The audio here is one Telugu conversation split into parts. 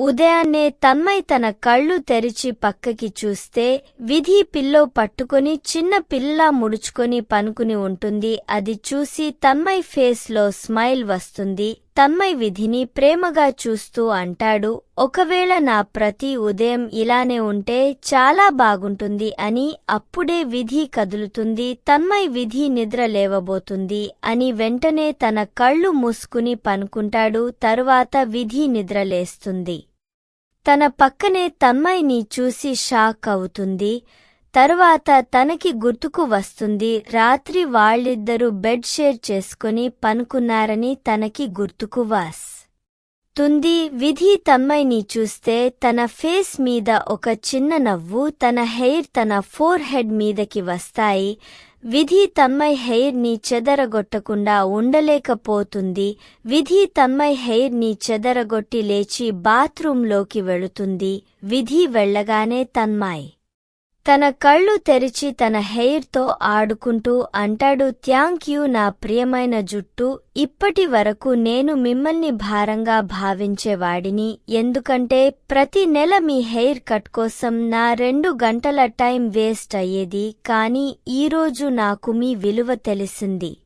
ఉదయాన్నే తన్మయ్ తన కళ్ళు తెరిచి పక్కకి చూస్తే విధి పిల్లో పట్టుకొని చిన్న పిల్లా ముడుచుకొని పనుకుని ఉంటుంది. అది చూసి తన్మయ్ ఫేస్లో స్మైల్ వస్తుంది. తన్మయ్ విధిని ప్రేమగా చూస్తూ అంటాడు ఒకవేళ నా ప్రతి ఉదయం ఇలానే ఉంటే చాలా బాగుంటుంది అని. అప్పుడే విధి కదులుతుంది తన్మయ్ విధి నిద్ర లేవబోతుంది అని వెంటనే తన కళ్ళు మూసుకుని పనుకుంటాడు. తరువాత విధి నిద్రలేస్తుంది తన పక్కనే తమ్మాయిని చూసి షాక్ అవుతుంది. తరువాత తనకి గుర్తుకు వస్తుంది రాత్రి వాళ్ళిద్దరూ బెడ్ షేర్ చేసుకుని పనుకున్నారని తనకి గుర్తుకు వాస్. తుంది విధి తమ్మాయిని చూస్తే తన ఫేస్ మీద ఒక చిన్న నవ్వు తన హెయిర్ తన ఫోర్ హెడ్ మీదకి వస్తాయి. విధి తన్మయ్ హెయిర్ని చెదరగొట్టకుండా ఉండలేకపోతుంది. విధి తన్మయ్ హెయిర్ని చెదరగొట్టి లేచి బాత్రూంలోకి వెళుతుంది. విధి వెళ్ళగానే తన్మయ్. తన కళ్ళు తెరిచి తన హెయిర్తో ఆడుకుంటూ అంటాడు థ్యాంక్ యూ నా ప్రియమైన జుట్టు. ఇప్పటి వరకు నేను మిమ్మల్ని భారంగా భావించేవాడిని. ఎందుకంటే ప్రతి నెల మీ హెయిర్ కట్ కోసం నా రెండు గంటల టైం వేస్ట్ అయ్యేది. కానీ ఈరోజు నాకు మీ విలువ తెలిసింది.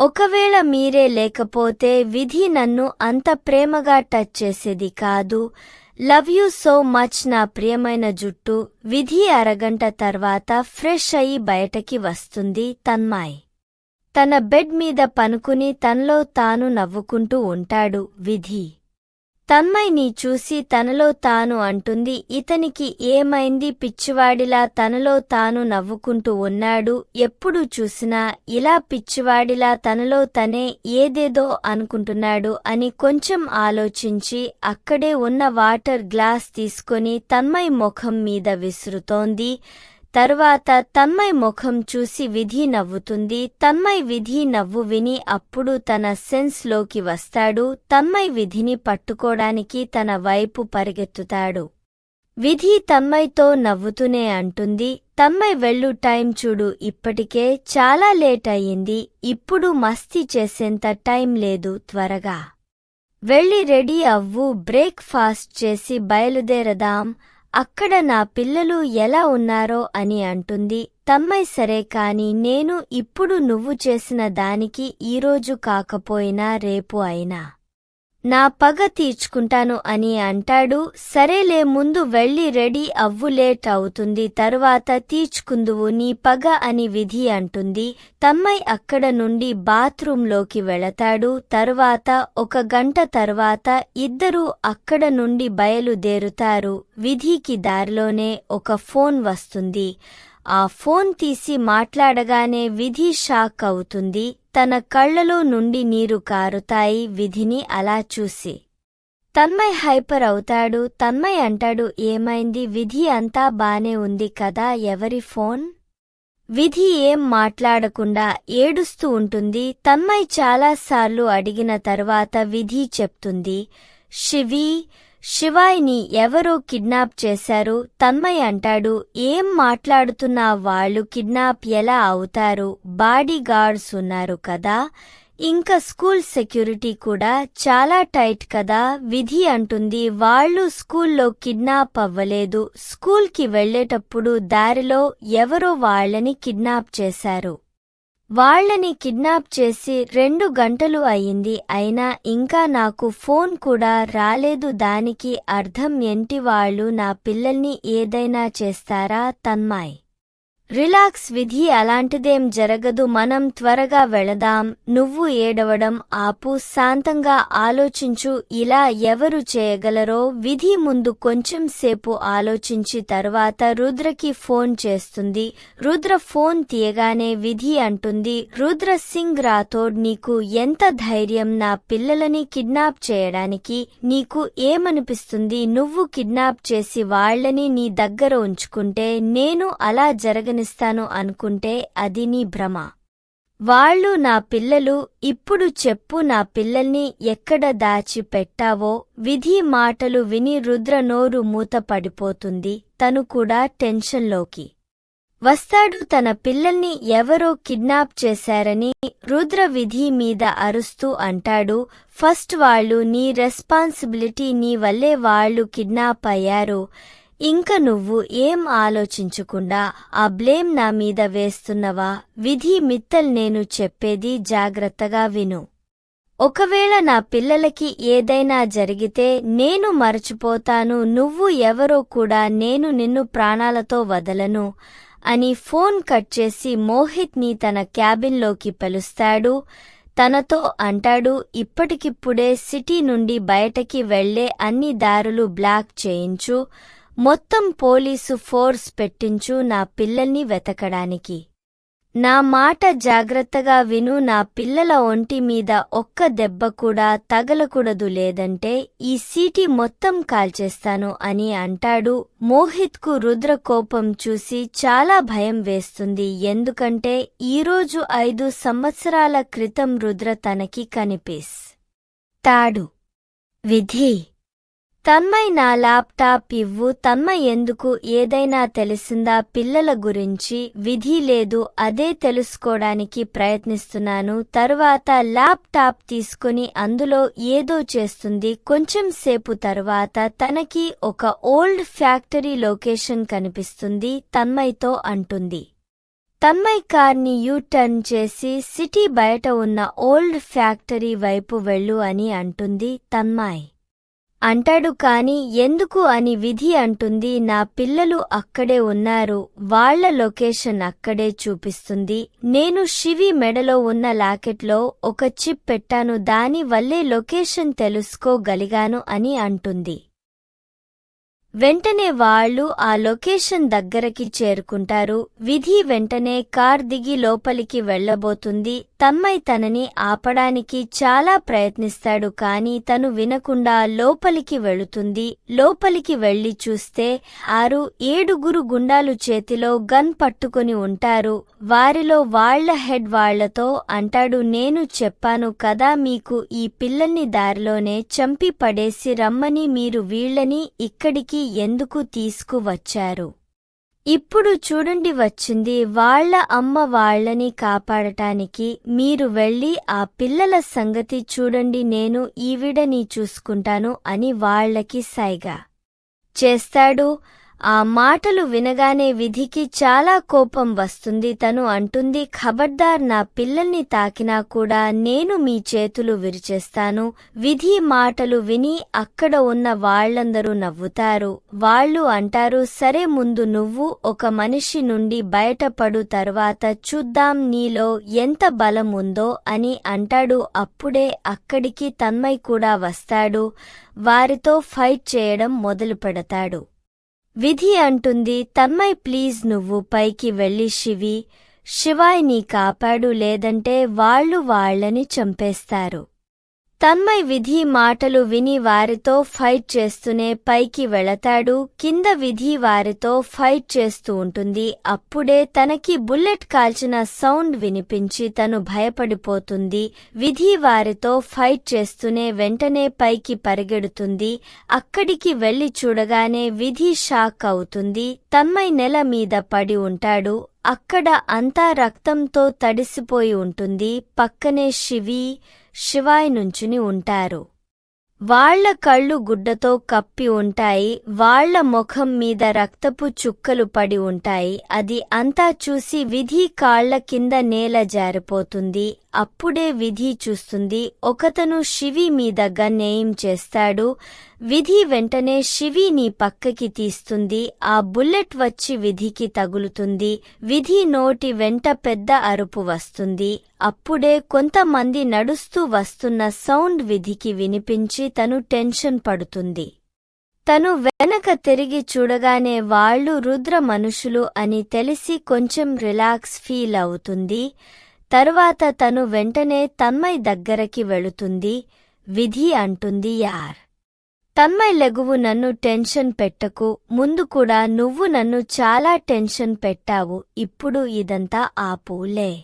ఒకవేళ మీరే లేకపోతే విధి నన్ను అంత ప్రేమగా టచ్ చేసేది కాదు. లవ్ యూ సో మచ్ నా ప్రియమైన జుట్టు. విధి అరగంట తర్వాత ఫ్రెష్ అయి బయటకి వస్తుంది తన్మాయ్. తన బెడ్ మీద పనుకుని తనలో తాను నవ్వుకుంటూ ఉంటాడు విధి. తమ్మైని చూసి తనలో తాను అంటుంది ఇతనికి ఏమైంది పిచ్చివాడిలా తనలో తాను నవ్వుకుంటూ ఉన్నాడు ఎప్పుడు చూసినా ఇలా పిచ్చివాడిలా తనలో తనే ఏదేదో అనుకుంటున్నాడు అని కొంచెం ఆలోచించి అక్కడే ఉన్న వాటర్ గ్లాస్ తీసుకొని తన్మయ్ ముఖం మీద విసురుతోంది. తర్వాత తన్మయ్ ముఖం చూసి విధి నవ్వుతుంది. తన్మయ్ విధి నవ్వు విని అప్పుడు తన సెన్స్లోకి వస్తాడు. తన్మయ్ విధిని పట్టుకోడానికి తన వైపు పరిగెత్తుతాడు. విధి తన్మయ్తో నవ్వుతూనే అంటుంది. తమ్మై వెళ్ళు టైం చూడు. ఇప్పటికే చాలా లేట్ అయ్యింది. ఇప్పుడు మస్తీ చేసేంత టైం లేదు త్వరగా. వెళ్ళి రెడీ అవ్వు. బ్రేక్ ఫాస్ట్ చేసి బయలుదేరదాం. అక్కడ నా పిల్లలు ఎలా ఉన్నారో అని అంటుంది తమ్మై సరే కాని నేను ఇప్పుడు నువ్వు చేసిన దానికి ఈరోజు కాకపోయినా రేపు అయినా. నా పగ తీర్చుకుంటాను అని అంటాడు. సరేలే ముందు వెళ్ళి రెడీ అవ్వు లేట్ అవుతుంది. తరువాత తీర్చుకుందువు నీ పగ అని విధి అంటుంది. తమ్మై అక్కడ నుండి బాత్రూంలోకి వెళతాడు. తరువాత ఒక గంట తర్వాత ఇద్దరూ అక్కడ నుండి బయలుదేరుతారు. విధికి దారిలోనే ఒక ఫోన్ వస్తుంది. ఆ ఫోన్ తీసి మాట్లాడగానే విధి షాక్ అవుతుంది. తన కళ్ళలో నుండి నీరు కారుతాయి విధిని అలా చూసి. తన్మయ్ హైపర్ అవుతాడు. తన్మయ్ అంటాడు ఏమైంది? విధి అంతా బానే ఉంది కదా ఎవరి ఫోన్? విధి ఏం మాట్లాడకుండా ఏడుస్తూ ఉంటుంది. తన్మయ్ చాలాసార్లు అడిగిన తర్వాత విధి చెప్తుంది శివి శివాయ్ని ఎవరో కిడ్నాప్ చేశారు తన్మయ్ అంటాడు ఏం మాట్లాడుతున్నా వాళ్ళు కిడ్నాప్ ఎలా అవుతారు? బాడీ గార్డ్స్ ఉన్నారు కదా. ఇంకా స్కూల్ సెక్యూరిటీ కూడా చాలా టైట్ కదా. విధి అంటుంది వాళ్ళు స్కూల్లో కిడ్నాప్ అవ్వలేదు. స్కూల్కి వెళ్ళేటప్పుడు దారిలో ఎవరో వాళ్ళని కిడ్నాప్ చేశారు. వాళ్ళని కిడ్నాప్ చేసి రెండు గంటలు అయింది అయినా ఇంకా నాకు ఫోన్ కూడా రాలేదు. దానికి అర్థం ఏంటి? వాళ్ళు నా పిల్లల్ని ఏదైనా చేస్తారా? తన్మాయ్. రిలాక్స్ విధి అలాంటిదేం జరగదు మనం త్వరగా వెళదాం. నువ్వు ఏడవడం ఆపు శాంతంగా ఆలోచించు ఇలా ఎవరు చేయగలరో విధి ముందు కొంచెం సేపు ఆలోచించి తర్వాత రుద్రకి ఫోన్ చేస్తుంది. రుద్ర ఫోన్ తీయగానే విధి అంటుంది రుద్ర సింగ్ రాథోడ్ నీకు ఎంత ధైర్యం నా పిల్లలని కిడ్నాప్ చేయడానికి? నీకు ఏమనిపిస్తుంది? నువ్వు కిడ్నాప్ చేసి వాళ్ళని నీ దగ్గర ఉంచుకుంటే నేను అలా జరగ నిస్తాను అనుకుంటే అది నీ భ్రమ. వాళ్ళు నా పిల్లలు ఇప్పుడు చెప్పు నా పిల్లల్ని ఎక్కడ దాచి పెట్టావో విధి మాటలు విని రుద్ర నోరు మూత పడిపోతుంది తను కూడా టెన్షన్లోకి. వస్తాడు తన పిల్లల్ని ఎవరో కిడ్నాప్ చేశారని రుద్ర విధి మీద అరుస్తూ అంటాడు ఫస్ట్ వాళ్ళు నీ రెస్పాన్సిబిలిటీ నీ వల్లే వాళ్ళు కిడ్నాప్ అయ్యారు ఇంక నువ్వు ఏం ఆలోచించకుండా ఆ బ్లేమ్ నా మీద వేస్తున్నవా? విధి మిత్తల్ నేను చెప్పేది జాగ్రత్తగా విను. ఒకవేళ నా పిల్లలకి ఏదైనా జరిగితే నేను మరచిపోతాను నువ్వు ఎవరో కూడా నేను నిన్ను ప్రాణాలతో వదలను అని ఫోన్ కట్ చేసి మోహిత్ని తన క్యాబిన్లోకి పిలుస్తాడు. తనతో అంటాడు ఇప్పటికిప్పుడే సిటీ నుండి బయటకి వెళ్ళే అన్ని దారులు బ్లాక్ చేయించు. మొత్తం పోలీసు ఫోర్స్ పెట్టించు నా పిల్లల్ని వెతకడానికి. నా మాట జాగ్రత్తగా విను నా పిల్లల ఒంటి మీద ఒక్క దెబ్బ కూడా తగలకూడదు లేదంటే ఈ సీటీ మొత్తం కాల్చేస్తాను అని అంటాడు. మోహిత్కు రుద్ర కోపం చూసి చాలా భయం వేస్తుంది. ఎందుకంటే ఈరోజు ఐదు సంవత్సరాల క్రితం రుద్ర తనకి కనిపిస్. తాడు. విధి. తన్మయ్ నా ల్యాప్టాప్ ఇవ్వు తన్మయ్ ఎందుకు ఏదైనా తెలిసిందా పిల్లల గురించి విధి లేదు అదే తెలుసుకోవడానికి ప్రయత్నిస్తున్నాను. తరువాత ల్యాప్టాప్ తీసుకుని అందులో ఏదో చేస్తుంది. కొంచెం సేపు తరువాత తనకి ఒక ఓల్డ్ ఫ్యాక్టరీ లొకేషన్ కనిపిస్తుంది తన్మయ్తో అంటుంది. తన్మయ్ కార్ని యూ టర్న్ చేసి సిటీ బయట ఉన్న ఓల్డ్ ఫ్యాక్టరీ వైపు వెళ్ళు అని అంటుంది తన్మాయ్ అంటాడు కాని ఎందుకు అని విధి అంటుంది నా పిల్లలు అక్కడే ఉన్నారు వాళ్ళ లొకేషన్ అక్కడే చూపిస్తుంది నేను శివి మెడలో ఉన్న లాకెట్లో ఒక చిప్ పెట్టాను దాని వల్లే లొకేషన్ తెలుసుకోగలిగాను అని అంటుంది. వెంటనే వాళ్ళు ఆ లొకేషన్ దగ్గరకి చేరుకుంటారు. విధి వెంటనే కార్ దిగి లోపలికి వెళ్ళబోతుంది తమ్మై తనని ఆపడానికి చాలా ప్రయత్నిస్తాడు కాని తను వినకుండా లోపలికి వెళుతుంది. లోపలికి వెళ్ళి చూస్తే ఆరు ఏడుగురు గుండాలు చేతిలో గన్ పట్టుకొని ఉంటారు. వారిలో వాళ్ళ హెడ్ వాళ్ళతో అంటాడు నేను చెప్పాను కదా మీకు ఈ పిల్లల్ని దారిలోనే చంపి పడేసి రమ్మని మీరు వీళ్ళని ఇక్కడికి ఎందుకు తీసుకువచ్చారు? ఇప్పుడు చూడండి వచ్చింది వాళ్ళ అమ్మ వాళ్ళని కాపాడటానికి మీరు వెళ్ళి ఆ పిల్లల సంగతి చూడండి నేను ఈవిడని చూసుకుంటాను అని వాళ్ళకి సైగా. చేస్తాడు? ఆ మాటలు వినగానే విధికి చాలా కోపం వస్తుంది. తను అంటుంది ఖబర్దార్ నా పిల్లల్ని తాకినా కూడా నేను మీ చేతులు విరిచేస్తాను. విధి మాటలు విని అక్కడ ఉన్న వాళ్ళందరూ నవ్వుతారు. వాళ్ళు అంటారు సరే ముందు నువ్వు ఒక మనిషి నుండి బయటపడు తర్వాత చూద్దాం నీలో ఎంత బలం ఉందో అని అంటాడు. అప్పుడే అక్కడికి తన్మయ్ కూడా వస్తాడు. వారితో ఫైట్ చేయడం మొదలు పెడతాడు విధి అంటుంది తన్మయ్ ప్లీజ్ నువ్వు పైకి వెళ్ళి శివి. శివాయ్ నీ కాపాడు లేదంటే వాళ్ళు వాళ్ళని చంపేస్తారు. తమ్మై విధి మాటలు విని వారితో ఫైట్ చేస్తూనే పైకి వెళతాడు. కింద విధి వారితో ఫైట్ చేస్తూ ఉంటుంది. అప్పుడే తనకి బుల్లెట్ కాల్చిన సౌండ్ వినిపించి తను భయపడిపోతుంది. విధి వారితో ఫైట్ చేస్తూనే వెంటనే పైకి పరిగెడుతుంది. అక్కడికి వెళ్ళి చూడగానే విధి షాక్ అవుతుంది. తమ్మై నెల మీద పడి ఉంటాడు. అక్కడ అంతా రక్తంతో తడిసిపోయి ఉంటుంది. పక్కనే శివి శివాయ్ నుంచుని ఉంటారు. వాళ్ళ కళ్ళు గుడ్డతో కప్పి ఉంటాయి వాళ్ళ ముఖం మీద రక్తపు చుక్కలు పడి ఉంటాయి. అది అంతా చూసి విధి కాళ్ళ కింద నేల జారిపోతుంది. అప్పుడే విధి చూస్తుంది ఒకతను శివి మీద గన్నేయం చేస్తాడు విధి వెంటనే శివిని పక్కకి తీస్తుంది. ఆ బుల్లెట్ వచ్చి విధికి తగులుతుంది. విధి నోటి వెంట పెద్ద అరుపు వస్తుంది. అప్పుడే కొంతమంది నడుస్తూ వస్తున్న సౌండ్ విధికి వినిపించి తను టెన్షన్ పడుతుంది. తను వెనక తిరిగి చూడగానే వాళ్ళు రుద్ర మనుషులు అని తెలిసి కొంచెం రిలాక్స్ ఫీల్ అవుతుంది. తరువాత తను వెంటనే తన్మయ్ దగ్గరకి వెళుతుంది. విధి అంటుంది యార్. తన్మయ్ లెగువు నన్ను టెన్షన్ పెట్టకు ముందు కూడా నువ్వు నన్ను చాలా టెన్షన్ పెట్టావు ఇప్పుడు ఇదంతా ఆపులే.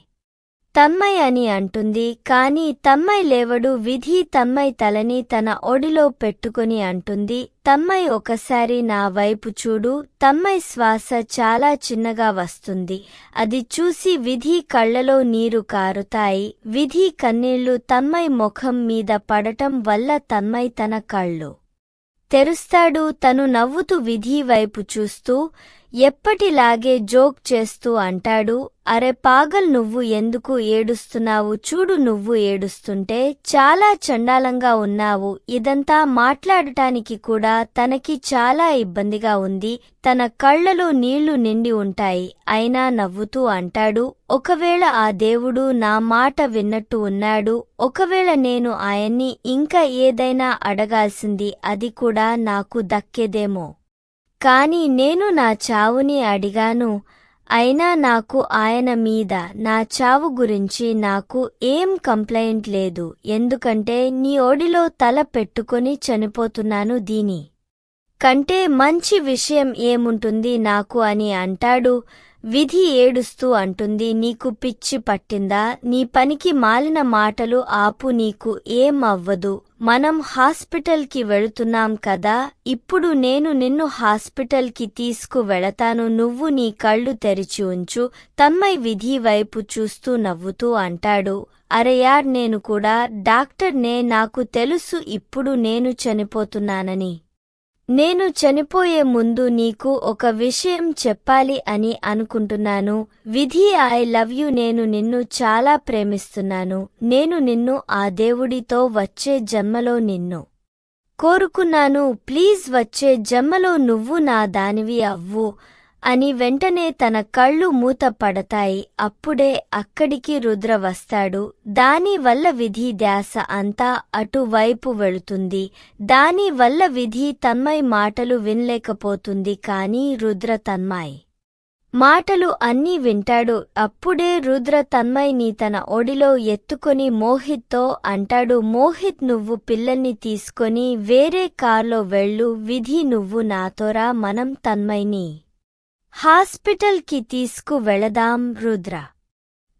తన్మయ్ అని అంటుంది కాని తన్మయ్ లేవడు విధి తన్మయ్ తలని తన ఒడిలో పెట్టుకుని అంటుంది తన్మయ్ ఒకసారి నా వైపు చూడు తన్మయ్ శ్వాస చాలా చిన్నగా వస్తుంది అది చూసి విధి కళ్ళలో నీరు కారుతాయి విధి కన్నీళ్ళు తన్మయ్ ముఖం మీద పడటం వల్ల తన్మయ్ తన కళ్ళు తెరుస్తాడు తను నవ్వుతూ విధి వైపు చూస్తూ ఎప్పటిలాగే జోక్ చేస్తూ అంటాడు అరే పాగల్ నువ్వు ఎందుకు ఏడుస్తున్నావు? చూడు నువ్వు ఏడుస్తుంటే చాలా చండాలంగా ఉన్నావు. ఇదంతా మాట్లాడటానికి కూడా తనకి చాలా ఇబ్బందిగా ఉంది. తన కళ్ళలో నీళ్ళు నిండి ఉంటాయి. అయినా నవ్వుతూ అంటాడు ఒకవేళ ఆ దేవుడు నా మాట విన్నట్టు ఉన్నాడు ఒకవేళ నేను ఆయన్ని ఇంకా ఏదైనా అడగాల్సింది అది కూడా నాకు దక్కేదేమో. కాని నేను నా చావుని అడిగాను. అయినా నాకు ఆయన మీద నా చావు గురించి నాకు ఏం కంప్లైంట్ లేదు. ఎందుకంటే నీ ఓడిలో తల పెట్టుకొని చనిపోతున్నాను దీని కంటే మంచి విషయం ఏముంటుంది నాకు అని అంటాడు. విధి ఏడుస్తూ అంటుంది నీకు పిచ్చి పట్టిందా? నీ పనికి మాలిన మాటలు ఆపు నీకు ఏం అవ్వదు మనం హాస్పిటల్కి వెళుతున్నాం కదా ఇప్పుడు నేను నిన్ను హాస్పిటల్కి తీసుకు వెళతాను నువ్వు నీ కళ్ళు తెరిచి ఉంచు తమ్మై విధి వైపు చూస్తూ నవ్వుతూ అంటాడు. అరే యార్ నేను కూడా. డాక్టర్నే నాకు తెలుసు ఇప్పుడు నేను చనిపోతున్నానని. నేను చనిపోయే ముందు నీకు ఒక విషయం చెప్పాలి అని అనుకుంటున్నాను. విధి ఐ లవ్ యు నేను నిన్ను చాలా ప్రేమిస్తున్నాను. నేను నిన్ను ఆ దేవుడితో వచ్చే జన్మలో నిన్ను కోరుకున్నాను. ప్లీజ్ వచ్చే జన్మలో నువ్వు నా దానివి అవ్వు. అని వెంటనే తన కళ్ళు మూత పడతాయి అప్పుడే అక్కడికి రుద్ర వస్తాడు. దానివల్ల విధి ధ్యాస అంతా అటువైపు వెళుతుంది. దానివల్ల విధి తన్మయ్ మాటలు వినలేకపోతుంది కాని రుద్ర తన్మయ్ మాటలు అన్నీ వింటాడు. అప్పుడే రుద్ర తన్మయ్ని తన ఒడిలో ఎత్తుకొని మోహిత్తో అంటాడు మోహిత్ నువ్వు పిల్లల్ని తీసుకొని వేరే కార్లో వెళ్ళు. విధి నువ్వు నాతోరా మనం తన్మయ్ని హాస్పిటల్కి తీసుకు వెళదాం రుద్ర.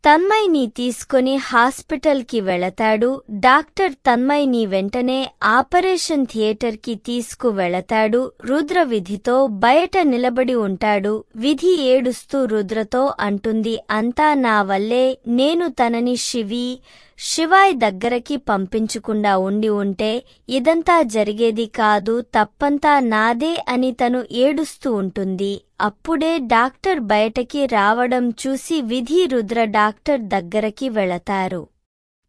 తన్మయ్ని తీసుకుని హాస్పిటల్కి వెళతాడు. డాక్టర్ తన్మయ్ని వెంటనే ఆపరేషన్ థియేటర్కి తీసుకు వెళతాడు. రుద్ర విధితో బయట నిలబడి ఉంటాడు. విధి ఏడుస్తూ రుద్రతో అంటుంది అంతా నా వల్లే నేను తనని శివి శివాయ్ దగ్గరకి పంపించకుండా ఉండి ఉంటే ఇదంతా జరిగేది కాదు తప్పంతా నాదే అని తను ఏడుస్తూ ఉంటుంది. అప్పుడే డాక్టర్ బయటకి రావడం చూసి విధి రుద్ర డాక్టర్ దగ్గరకి వెళతారు.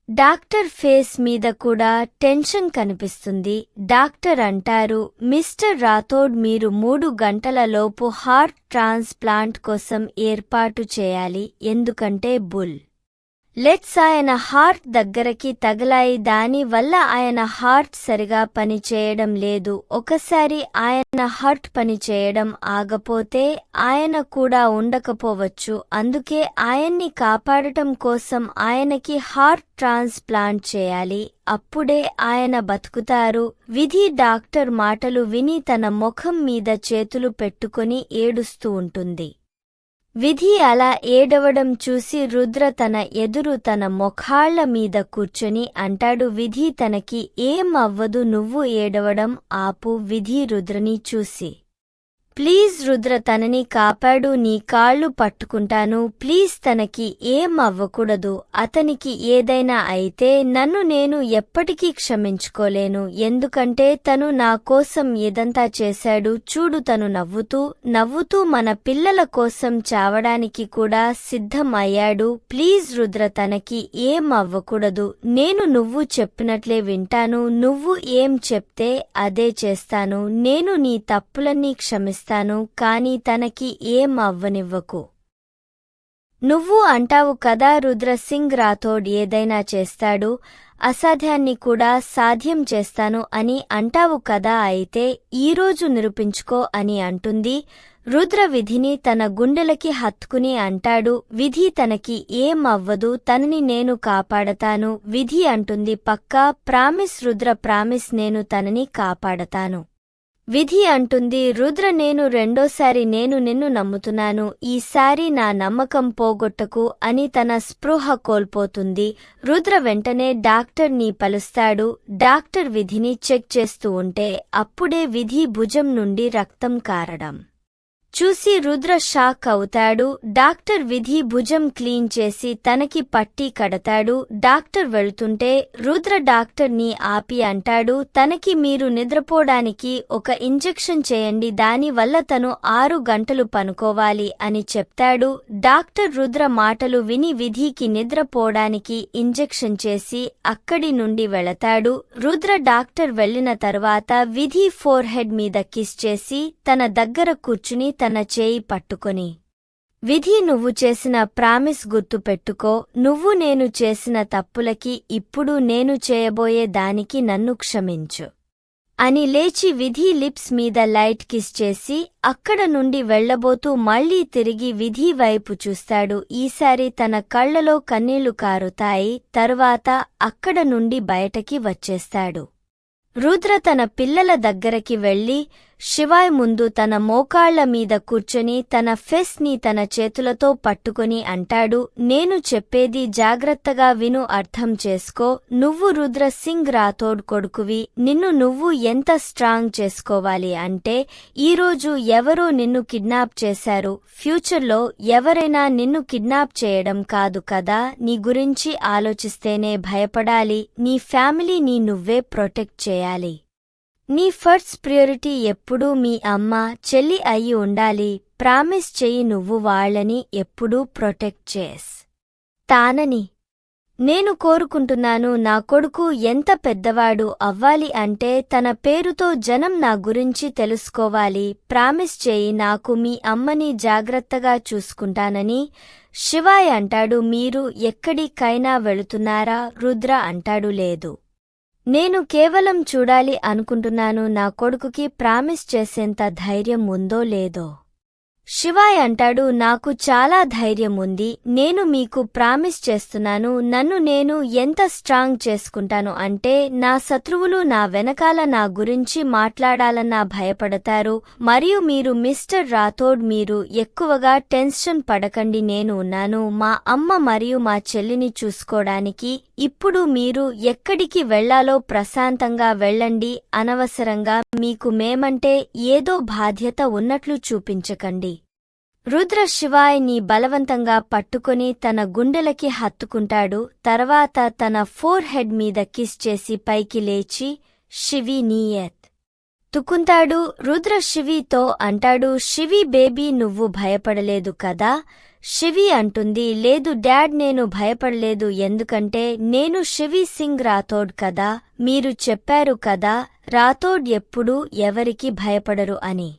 డాక్టర్ ఫేస్ మీద కూడా టెన్షన్ కనిపిస్తుంది. డాక్టర్ అంటారు మిస్టర్ రాథోడ్ మీరు మూడు గంటలలోపు హార్ట్ ట్రాన్స్ప్లాంట్ కోసం ఏర్పాటు చేయాలి ఎందుకంటే బుల్. లెట్స్ ఆయన హార్ట్ దగ్గరకి తగలాయి దాని వల్ల ఆయన హార్ట్ సరిగా పనిచేయడం లేదు. ఒకసారి ఆయన హార్ట్ పనిచేయడం ఆగపోతే ఆయన కూడా ఉండకపోవచ్చు. అందుకే ఆయన్ని కాపాడటం కోసం ఆయనకి హార్ట్ ట్రాన్స్ప్లాంట్ చేయాలి. అప్పుడే ఆయన బతుకుతారు. విధి డాక్టర్ మాటలు విని తన ముఖం మీద చేతులు పెట్టుకొని ఏడుస్తూ ఉంటుంది. విధి అలా ఏడవడం చూసి రుద్ర తన ఎదురు తన మొఖాళ్ళ మీద కూర్చొని అంటాడు విధి తనకి ఏం అవ్వదు నువ్వు ఏడవడం ఆపు విధి రుద్రని చూసి. ప్లీజ్ రుద్ర తనని కాపాడు నీ కాళ్ళు పట్టుకుంటాను. ప్లీజ్ తనకి ఏం అవ్వకూడదు. అతనికి ఏదైనా అయితే నన్ను నేను ఎప్పటికీ క్షమించుకోలేను. ఎందుకంటే తను నా కోసం ఇదంతా చేశాడు. చూడు తను నవ్వుతూ నవ్వుతూ మన పిల్లల కోసం చావడానికి కూడా సిద్ధం అయ్యాడు ప్లీజ్ రుద్ర తనకి ఏం అవ్వకూడదు. నేను నువ్వు చెప్పినట్లే వింటాను. నువ్వు ఏం చెప్తే అదే చేస్తాను. నేను నీ తప్పులన్నీ క్షమిస్తాను. చేస్తాను కాని తనకి ఏం అవ్వనివ్వకు. నువ్వు అంటావు కదా రుద్రసింగ్ రాథోడ్ ఏదైనా చేస్తాడు అసాధ్యాన్ని కూడా సాధ్యం చేస్తాను అని అంటావు కదా అయితే ఈరోజు నిరూపించుకో అని అంటుంది. రుద్ర విధిని తన గుండెలకి హత్తుకుని అంటాడు విధి తనకి ఏం అవ్వదు తనని నేను కాపాడతాను విధి అంటుంది పక్కా ప్రామిస్ రుద్ర ప్రామిస్ నేను తనని కాపాడతాను. విధి అంటుంది రుద్ర నేను రెండోసారి నేను నిన్ను నమ్ముతున్నాను. ఈసారి నా నమ్మకం పోగొట్టకు అని తన స్పృహ కోల్పోతుంది. రుద్ర వెంటనే డాక్టర్ని పలుస్తాడు. డాక్టర్ విధిని చెక్ చేస్తూ ఉంటే అప్పుడే విధి భుజం నుండి రక్తం కారడం. చూసి రుద్ర షాక్ అవుతాడు. డాక్టర్ విధి భుజం క్లీన్ చేసి తనకి పట్టీ కడతాడు. డాక్టర్ వెళ్తుంటే రుద్ర డాక్టర్ని ఆపి అంటాడు తనకి మీరు నిద్రపోవడానికి ఒక ఇంజెక్షన్ చేయండి దానివల్ల తను ఆరు గంటలు పనుకోవాలి అని చెప్తాడు. డాక్టర్ రుద్ర మాటలు విని విధికి నిద్రపోవడానికి ఇంజెక్షన్ చేసి అక్కడి నుండి వెళతాడు. రుద్ర డాక్టర్ వెళ్ళిన తర్వాత విధి ఫోర్ హెడ్ మీద కిస్ చేసి తన దగ్గర కూర్చుని తన చేయి పట్టుకొని విధి నువ్వు చేసిన ప్రామిస్ గుర్తు పెట్టుకో నువ్వు నేను చేసిన తప్పులకి ఇప్పుడు నేను చేయబోయే దానికి నన్ను క్షమించు. అని లేచి విధి లిప్స్ మీద లైట్ కిస్ చేసి అక్కడ నుండి వెళ్ళబోతూ మళ్ళీ తిరిగి విధి వైపు చూస్తాడు. ఈసారి తన కళ్ళలో కన్నీళ్ళు కారుతాయి తరువాత అక్కడ నుండి బయటకి వచ్చేస్తాడు. రుద్ర తన పిల్లల దగ్గరకి వెళ్ళి శివాయ్ ముందు తన మోకాళ్ళ మీద కూర్చొని తన ఫెస్ని తన చేతులతో పట్టుకొని అంటాడు నేను చెప్పేది జాగ్రత్తగా విను అర్థం చేసుకో. నువ్వు రుద్ర సింగ్ రాథోడ్ కొడుకువి. నిన్ను నువ్వు ఎంత స్ట్రాంగ్ చేసుకోవాలి అంటే ఈరోజు ఎవరో నిన్ను కిడ్నాప్ చేశారు. ఫ్యూచర్లో ఎవరైనా నిన్ను కిడ్నాప్ చేయడం కాదు కదా. నీ గురించి ఆలోచిస్తేనే భయపడాలి. నీ ఫ్యామిలీని నువ్వే ప్రొటెక్ట్ చేయాలి. నీ ఫస్ట్ ప్రియారిటీ ఎప్పుడూ మీ అమ్మ చెల్లి అయి ఉండాలి. ప్రామిస్ చెయ్యి నువ్వు వాళ్ళని ఎప్పుడూ ప్రొటెక్ట్ చేస్. తానని. నేను కోరుకుంటున్నాను నా కొడుకు ఎంత పెద్దవాడు అవ్వాలి అంటే తన పేరుతో జనం నా గురించి తెలుసుకోవాలి. ప్రామిస్ చేయి నాకు మీ అమ్మని జాగ్రత్తగా చూసుకుంటానని శివాయ్ అంటాడు. మీరు ఎక్కడికైనా వెళుతున్నారా? రుద్ర అంటాడు లేదు. నేను కేవలం చూడాలి అనుకుంటున్నాను నా కొడుకుకి ప్రామిస్ చేసేంత ధైర్యం ఉందో లేదో. శివాయ్ అంటాడు నాకు చాలా ధైర్యం ఉంది నేను మీకు ప్రామిస్ చేస్తున్నాను. నన్ను నేను ఎంత స్ట్రాంగ్ చేసుకుంటాను అంటే నా శత్రువులు నా వెనకాల నా గురించి మాట్లాడాలన్నా భయపడతారు. మరియు మీరు మిస్టర్ రాథోడ్ మీరు ఎక్కువగా టెన్షన్ పడకండి. నేను ఉన్నాను. మా అమ్మ మరియు మా చెల్లిని చూసుకోవడానికి. ఇప్పుడు మీరు ఎక్కడికి వెళ్ళాలో ప్రశాంతంగా వెళ్ళండి. అనవసరంగా మీకు మేమంటే ఏదో బాధ్యత ఉన్నట్లు చూపించకండి. రుద్ర శివాయిని బలవంతంగా పట్టుకుని తన గుండెలకి హత్తుకుంటాడు. తర్వాత తన ఫోర్ హెడ్ మీద కిస్ చేసి పైకి లేచి శివి నీయత్ తుకుంతాడు రుద్ర శివితో అంటాడు శివి బేబీ నువ్వు భయపడలేదు కదా? శివి అంటుంది లేదు డాడ్ నేను భయపడలేదు. ఎందుకంటే నేను శివి సింగ్ రాథోడ్ కదా. మీరు చెప్పారు కదా రాథోడ్ ఎప్పుడూ ఎవరికి భయపడరు అని.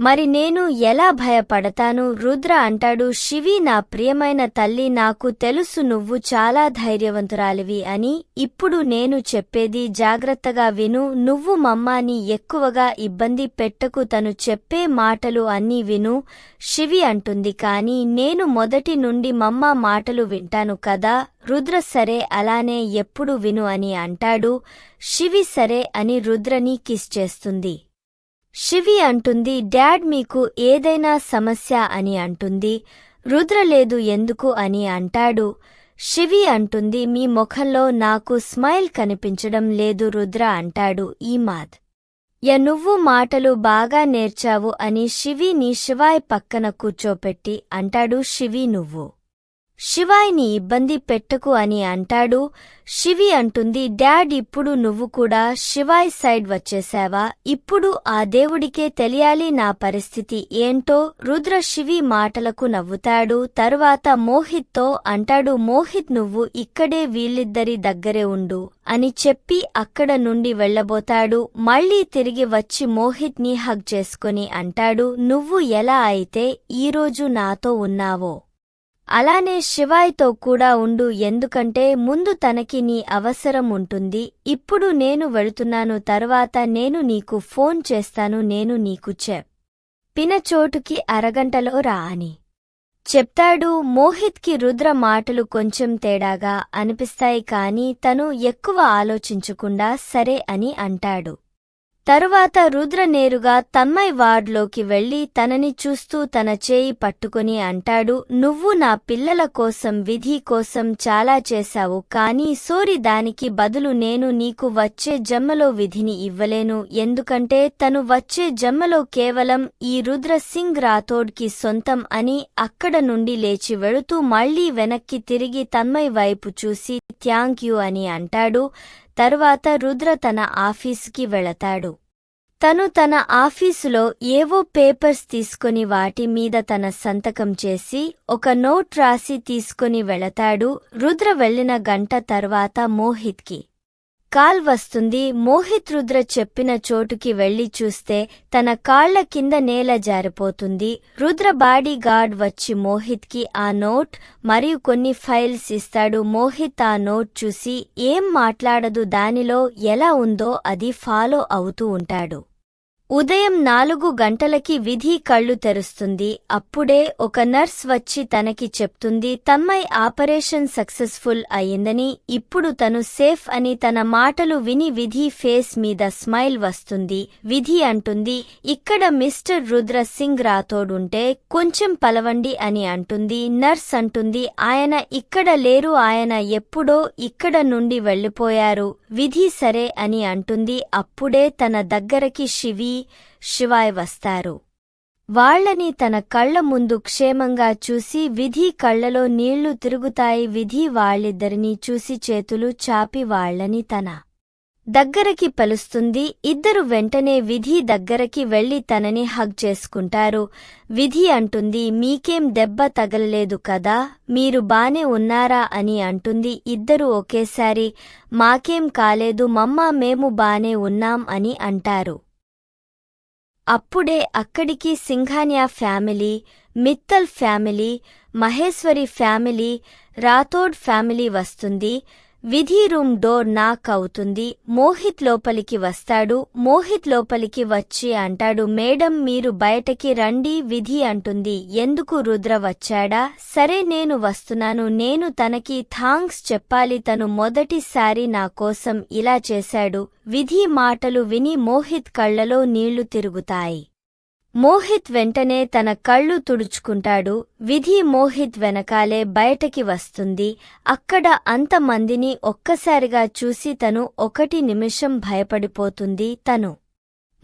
మరి నేను ఎలా భయపడతాను? రుద్ర అంటాడు శివి నా ప్రియమైన తల్లి నాకు తెలుసు నువ్వు చాలా ధైర్యవంతురాలివి అని. ఇప్పుడు నేను చెప్పేది జాగ్రత్తగా విను. నువ్వు మమ్మాని ఎక్కువగా ఇబ్బంది పెట్టకు. తను చెప్పే మాటలు అన్నీ విను. శివి అంటుంది కాని నేను మొదటి నుండి మమ్మ మాటలు వింటాను కదా. రుద్ర సరే అలానే ఎప్పుడు విను అని అంటాడు. శివి సరే అని రుద్రని కిస్ చేస్తుంది. శివి అంటుంది డాడ్ మీకు ఏదైనా సమస్య అని అంటుంది. రుద్ర లేదు ఎందుకు అని అంటాడు. శివి అంటుంది మీ ముఖంలో నాకు స్మైల్ కనిపించడం లేదు రుద్ర అంటాడు ఈ మాద్. య నువ్వు మాటలు బాగా నేర్చావు అని శివిని శివాయ్ పక్కన కూర్చోపెట్టి అంటాడు శివి నువ్వు. శివాయిని ఇబ్బంది పెట్టకు అని అంటాడు. శివి అంటుంది డాడ్ ఇప్పుడు నువ్వు కూడా శివాయ్ సైడ్ వచ్చేశావా ఇప్పుడు ఆ దేవుడికే తెలియాలి నా పరిస్థితి ఏంటో. రుద్ర శివి మాటలకు నవ్వుతాడు. తరువాత మోహిత్తో అంటాడు మోహిత్ నువ్వు ఇక్కడే వీళ్ళిద్దరి దగ్గరే ఉండు అని చెప్పి అక్కడ నుండి వెళ్ళబోతాడు మళ్ళీ తిరిగి వచ్చి మోహిత్ని హగ్ చేసుకుని అంటాడు నువ్వు ఎలా అయితే ఈరోజు నాతో ఉన్నావో అలానే శివాయ్తో కూడా ఉండు ఎందుకంటే ముందు తనకి నీ అవసరం ఉంటుంది. ఇప్పుడు నేను వెళుతున్నాను తర్వాత నేను నీకు ఫోన్ చేస్తాను నేను నీకు చెప్ పినచోటుకి అరగంటలో రా అని చెప్తాడు. మోహిత్కి రుద్ర మాటలు కొంచెం తేడాగా అనిపిస్తాయి కాని తను ఎక్కువ ఆలోచించకుండా సరే అని అంటాడు. తరువాత రుద్ర నేరుగా తన్మయ్ వార్డ్లోకి వెళ్ళి తనని చూస్తూ తన చేయి పట్టుకుని అంటాడు నువ్వు నా పిల్లల కోసం విధి కోసం చాలా చేశావు కానీ సోరి దానికి బదులు నేను నీకు వచ్చే జన్మలో విధిని ఇవ్వలేను. ఎందుకంటే తను వచ్చే జన్మలో కేవలం ఈ రుద్ర సింగ్ రాథోడ్కి సొంతం అని అక్కడ నుండి లేచి వెళుతూ మళ్ళీ వెనక్కి తిరిగి తన్మయ్ వైపు చూసి థ్యాంక్ యూ అని అంటాడు. తర్వాత రుద్ర తన ఆఫీసుకి వెళతాడు. తను తన ఆఫీసులో ఏవో పేపర్స్ తీసుకొని వాటి మీద తన సంతకం చేసి ఒక నోట్ రాసి తీసుకుని వెళతాడు. రుద్ర వెళ్ళిన గంట తర్వాత మోహిత్కి కాల్ వస్తుంది. మోహిత్ రుద్ర చెప్పిన చోటుకి వెళ్ళి చూస్తే తన కాళ్ళ కింద నేల జారిపోతుంది. రుద్ర బాడీ గార్డ్ వచ్చి మోహిత్కి ఆ నోట్ మరియు కొన్ని ఫైల్స్ ఇస్తాడు. మోహిత్ ఆ నోట్ చూసి ఏం మాట్లాడదు దానిలో ఎలా ఉందో అది ఫాలో అవుతూ ఉంటాడు. ఉదయం నాలుగు గంటలకి విధి కళ్ళు తెరుస్తుంది. అప్పుడే ఒక నర్స్ వచ్చి తనకి చెప్తుంది తమ్మై ఆపరేషన్ సక్సెస్ఫుల్ అయిందని ఇప్పుడు తను సేఫ్ అని తన మాటలు విని విధి ఫేస్ మీద స్మైల్ వస్తుంది. విధి అంటుంది ఇక్కడ మిస్టర్ రుద్ర సింగ్ రాథోడుంటే కొంచెం పలవండి అని అంటుంది. నర్స్ అంటుంది ఆయన ఇక్కడ లేరు ఆయన ఎప్పుడో ఇక్కడ నుండి వెళ్ళిపోయారు విధి సరే అని అంటుంది. అప్పుడే తన దగ్గరకి శివి శివాయ్ వస్తారు. వాళ్ళని తన కళ్ళ ముందు క్షేమంగా చూసి విధి కళ్ళలో నీళ్ళు తిరుగుతాయి. విధి వాళ్ళిద్దరినీ చూసి చేతులు చాపి వాళ్ళని తన దగ్గరకి పలుస్తుంది. ఇద్దరు వెంటనే విధి దగ్గరకి వెళ్ళి తనని హగ్ చేసుకుంటారు. విధి అంటుంది మీకేం దెబ్బ తగలలేదు కదా? మీరు బానే ఉన్నారా? అని అంటుంది ఇద్దరు ఒకేసారి మాకేం కాలేదు. మమ్మ మేము బానే ఉన్నాం అని అంటారు. అప్పుడే అక్కడికి Singhania family Mittal family Maheshwari family Rathod family వస్తుంది. విధి రూమ్ డోర్ నాక్ అవుతుంది. మోహిత్ లోపలికి వస్తాడు. మోహిత్ లోపలికి వచ్చి అంటాడు మేడం మీరు బయటకి రండి విధి అంటుంది. ఎందుకు రుద్ర వచ్చాడా? సరే నేను వస్తున్నాను. నేను తనకి థాంక్స్ చెప్పాలి. తను మొదటిసారి నా కోసం ఇలా చేశాడు. విధి మాటలు విని మోహిత్ కళ్ళలో నీళ్ళు తిరుగుతాయి. మోహిత్ వెంటనే తన కళ్ళు తుడుచుకుంటాడు. విధి మోహిత్ వెనకాలే బయటకి వస్తుంది. అక్కడ అంతమందిని ఒక్కసారిగా చూసి తను ఒకటి నిమిషం భయపడిపోతుంది తను.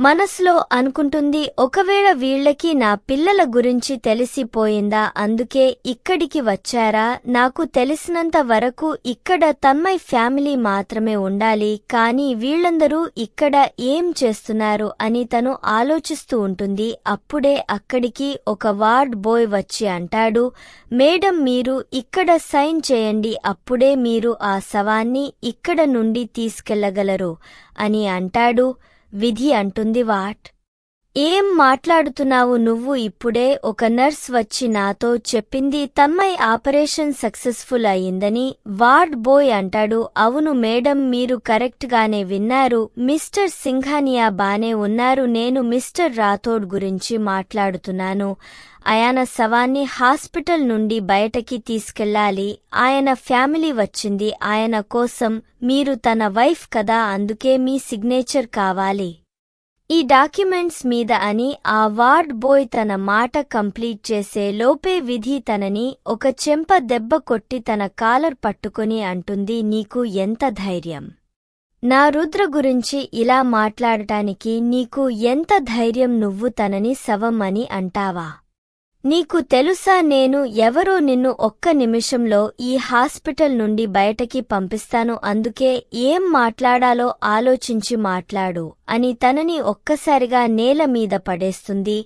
మనసులో అనుకుంటుంది ఒకవేళ వీళ్ళకి నా పిల్లల గురించి తెలిసిపోయిందా? అందుకే ఇక్కడికి వచ్చారా? నాకు తెలిసినంత వరకు ఇక్కడ తమ్మై ఫ్యామిలీ మాత్రమే ఉండాలి. కానీ వీళ్ళందరూ ఇక్కడ ఏం చేస్తున్నారు? అని తను ఆలోచిస్తూ ఉంటుంది. అప్పుడే అక్కడికి ఒక వార్డ్ బాయ్ వచ్చి అంటాడు మేడం మీరు ఇక్కడ సైన్ చేయండి అప్పుడే మీరు ఆ శవాన్ని ఇక్కడ నుండి తీసుకెళ్ళగలరు అని అంటాడు. విధి అంటుంది వాట్? ఏం మాట్లాడుతున్నావు నువ్వు ఇప్పుడే? ఒక నర్స్ వచ్చి నాతో చెప్పింది తమ్మై ఆపరేషన్ సక్సెస్ఫుల్ అయిందని వార్డ్ బోయ్ అంటాడు. అవును మేడం మీరు కరెక్ట్గానే విన్నారు. మిస్టర్ సింఘానియా బానే ఉన్నారు. నేను మిస్టర్ రాథోడ్ గురించి మాట్లాడుతున్నాను. ఆయన శవాన్ని హాస్పిటల్ నుండి బయటకి తీసుకెళ్ళాలి ఆయన ఫ్యామిలీ వచ్చింది. ఆయన కోసం మీరు తన వైఫ్ కదా అందుకే మీ సిగ్నేచర్ కావాలి. ఈ డాక్యుమెంట్స్ మీద అని ఆ వార్డ్ బాయ్ తన మాట కంప్లీట్ చేసే లోపే విధి తనని ఒక చెంప దెబ్బ కొట్టి తన కాలర్ పట్టుకుని అంటుంది నీకు ఎంత ధైర్యం? నా రుద్ర గురించి ఇలా మాట్లాడటానికి నీకు ఎంత ధైర్యం నువ్వు తనని శవం అని అంటావా? నీకు తెలుసా నేను ఎవరో నిన్ను ఒక్క నిమిషంలో ఈ హాస్పిటల్ నుండి బయటకి పంపిస్తాను అందుకే ఏం మాట్లాడాలో ఆలోచించి మాట్లాడు అని తనని ఒక్కసారిగా నేల మీద పడేస్తుంది.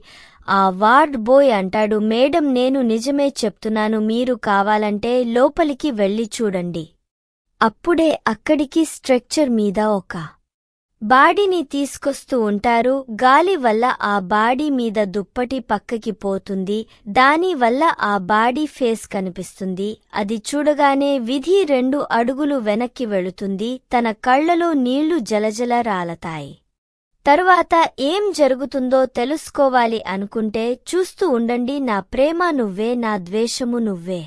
ఆ వార్డ్ బోయ్ అంటాడు మేడం నేను నిజమే చెప్తున్నాను మీరు కావాలంటే లోపలికి వెళ్ళి చూడండి. అప్పుడే అక్కడికి స్ట్రక్చర్ మీద ఒక బాడీని తీసుకొస్తూ ఉంటారు. గాలి వల్ల ఆ బాడీ మీద దుప్పటి పక్కకి పోతుంది. దాని వల్ల ఆ బాడీ ఫేస్ కనిపిస్తుంది. అది చూడగానే విధి రెండు అడుగులు వెనక్కి వెళుతుంది. తన కళ్ళలో నీళ్ళు జలజల రాలతాయి. తరువాత ఏం జరుగుతుందో తెలుసుకోవాలి అనుకుంటే చూస్తూ ఉండండి. నా ప్రేమ నువ్వే నా ద్వేషము నువ్వే.